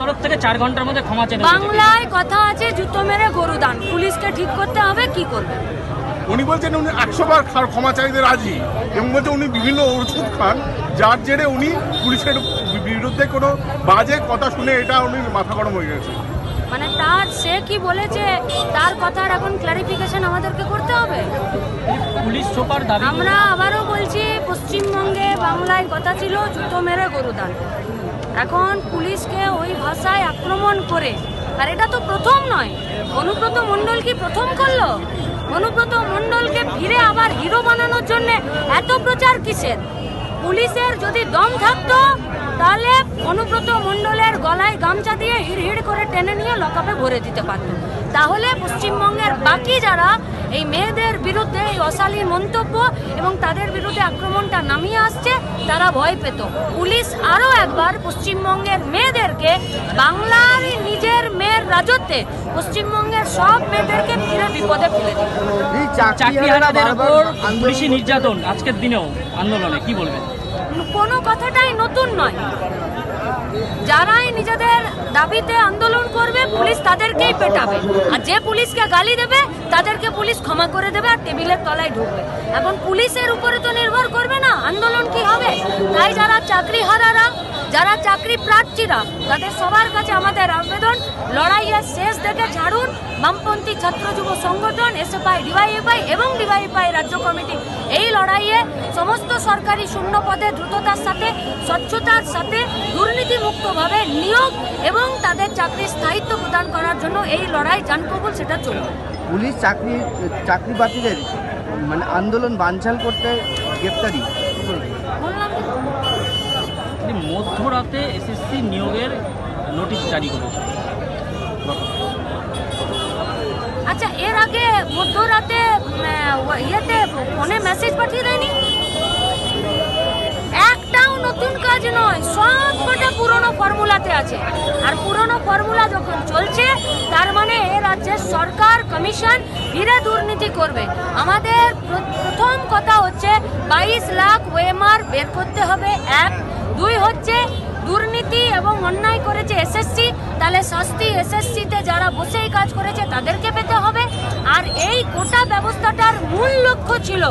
তরফ থেকে চার ঘণ্টার মধ্যে ক্ষমা চেয়ে বাংলায় কথা আছে জুতো মেরে গরু দান। পুলিশকে ঠিক করতে হবে কি করবে? উনি বলছেন উনি একশো বার ক্ষমা চাইতে রাজি এবং বলছে উনি বিভিন্ন ওষুধ খান যার জেরে উনি পুলিশের বিরুদ্ধে কোনো বাজে কথা শুনে এটা উনি মাথা গরম হয়ে গেছে। মানে তার সে কি বলেছে তার কথার এখন ক্লারিফিকেশন আমাদেরকে করতে হবে? পুলিশ সুপার দাবি আমরা আবারও বলছি পশ্চিমবঙ্গে বাংলায় কথা ছিল জুতো মেরে গরু দান। এখন পুলিশকে ওই ভাষায় আক্রমণ করে। আর এটা তো প্রথম নয়। অনুব্রত মণ্ডল কি প্রথম করল? অনুব্রত মণ্ডলকে ফিরে আবার হিরো বানানোর জন্য এত প্রচার কিসের? পুলিশের যদি দম থাকতো তাহলে অনুব্রত মণ্ডলের গলায় গামছা দিয়ে হিড় হিড় করে টেনে নিয়ে লকআপে ভরে দিতে পারতো। তাহলে পশ্চিমবঙ্গের বাকি যারা এই মেয়েদের বিরুদ্ধে এই অশালীন মন্তব্য এবং তাদের বিরুদ্ধে আক্রমণটা নামিয়ে আসছে তারা ভয় পেত। পুলিশ আরও একবার পশ্চিমবঙ্গের মেয়েদেরকে বাংলার নিজের মেয়ের রাজত্বে পশ্চিমবঙ্গের সব মেয়েদেরকে ফিরে বিপদে ফেলে দিল। চাকরিহারাদের উপর পুলিশি নির্যাতন আজকের দিনেও আন্দোলনে কি বলবেন? নয়। যারাই নিজেদের দাবিতে আন্দোলন করবে, পুলিশ তাদেরকেই পেটাবে। আর যে পুলিশকে গালি দেবে, তাদেরকে পুলিশ ক্ষমা করে দেবে আর টেবিলের তলায় ঢুকবে। এখন পুলিশের উপরে তো নির্ভর করবে না আন্দোলন কি হবে। তাই যারা চাকরি হারারা, যারা চাকরি প্রার্থীরা, তাদের সবার কাছে আমাদের আবেদন, লড়াইয়ের শেষ দেখে ছাড়ুন। বামপন্থী ছাত্র যুব সংগঠন, এসএফআই, ডিওয়াইএফআই এবং ডিওয়াইএফআই রাজ্য কমিটি এই লড়াইয়ে সমস্ত সরকারি শূন্য পদে দ্রুততার সাথে, স্বচ্ছতার সাথে নিয়োগ এবং তাদের চাকরির স্থায়িত্ব প্রদান করার জন্য এই লড়াই জানকবুল সেটা চলবে। পুলিশ চাকরি চাকরি বাতিলের মানে আন্দোলন বানচাল করতে গ্রেপ্তারি। মধ্যরাতে এসএসসি নিয়োগের নোটিশ জারি করেছে আচ্ছা এর আগে মধ্যরাতে ইয়েতে ফোনে মেসেজ পাঠিয়ে দেয়নি? নতুন কাজ নয়, সব কটা পুরনো ফর্মুলাতে আছে। আর পুরনো ফর্মুলা যখন চলছে, তার মানে এ রাজ্যের সরকার, কমিশন ধীরে দুর্নীতি করবে। আমাদের প্রথম কথা হচ্ছে বাইশ লাখ ওয়েমার বের করতে হবে, এক। দুই হচ্ছে দুর্নীতি এবং অন্যায় করেছে এসএসসি, তাহলে শাস্তি এসএসসিতে যারা বসে এই কাজ করেছে, তাদেরকে পেতে হবে। আর এই গোটা ব্যবস্থাটার মূল লক্ষ্য ছিল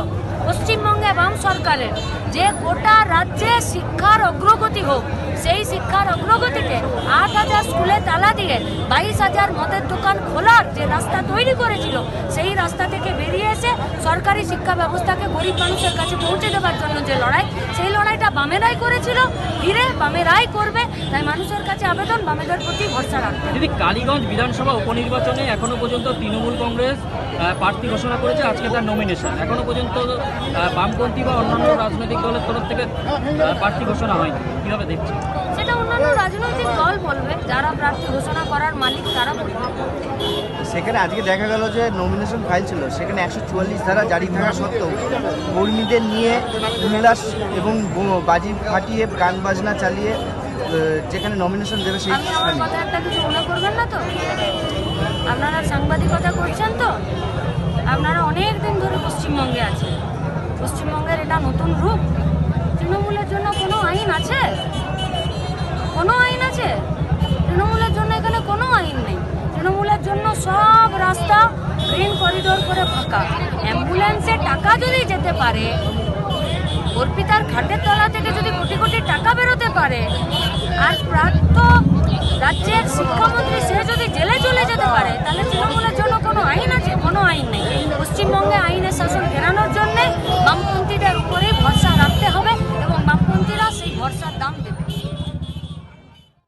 পশ্চিমবঙ্গে বাম সরকারের। যে গোটা রাজ্যে শিক্ষার অগ্রগতি হোক, সেই শিক্ষার অগ্রগতিতে আট হাজার স্কুলে তালা দিয়ে বাইশ হাজার মদের দোকান খোলার যে রাস্তা তৈরি করেছিল, সেই রাস্তা থেকে বেরিয়ে এসে সরকারি শিক্ষা ব্যবস্থাকে গরিব মানুষের কাছে পৌঁছে দেওয়ার জন্য যে লড়াই, সেই বামেরাই করেছিল ধীরে বামেরাই করবে তাই মানুষের কাছে আবেদন বামেদের প্রতি ভরসা রাখতে দিদি কালীগঞ্জ বিধানসভা উপনির্বাচনে এখনও পর্যন্ত তৃণমূল কংগ্রেস প্রার্থী ঘোষণা করেছে আজকে তার নমিনেশন এখনও পর্যন্ত বামপন্থী বা অন্যান্য রাজনৈতিক দলের তরফ থেকে প্রার্থী ঘোষণা হয়নি। কীভাবে দেখছেন? সেটা অন্যান্য রাজনৈতিক দল বলবে যারা প্রার্থী ঘোষণা করার মালিক তারা বলবে। সেখানে আজকে দেখা গেল যে নমিনেশন ফাইল ছিল। সেখানে একশো চুয়াল্লিশ ধারা জারি থাকা সত্ত্বেও কর্মীদের নিয়ে উল্লাস এবং বাজি ফাটিয়ে, গান বাজনা চালিয়ে যেখানে নমিনেশন দেবে সেই একটা কিছু করবেন না তো? আপনারা সাংবাদিকতা করছেন তো? আপনারা অনেক দিন ধরে পশ্চিমবঙ্গে আছেন। পশ্চিমবঙ্গের এটা নতুন রূপ। তৃণমূলের জন্য কোনো আইন আছে? সব রাস্তা গ্রিন করিডোর করে ফাঁকা। অ্যাম্বুলেন্সে টাকা যদি যেতে পারে, অর্পিতার খাটের তলা থেকে যদি কোটি কোটি টাকা বেরোতে পারে, আর প্রাক্ত রাজ্যের শিক্ষামন্ত্রী সে যদি জেলে চলে যেতে পারে, তাহলে তৃণমূলের জন্য কোনো আইন আছে? কোনো আইন নেই। পশ্চিমবঙ্গে আইনের শাসন ফেরানোর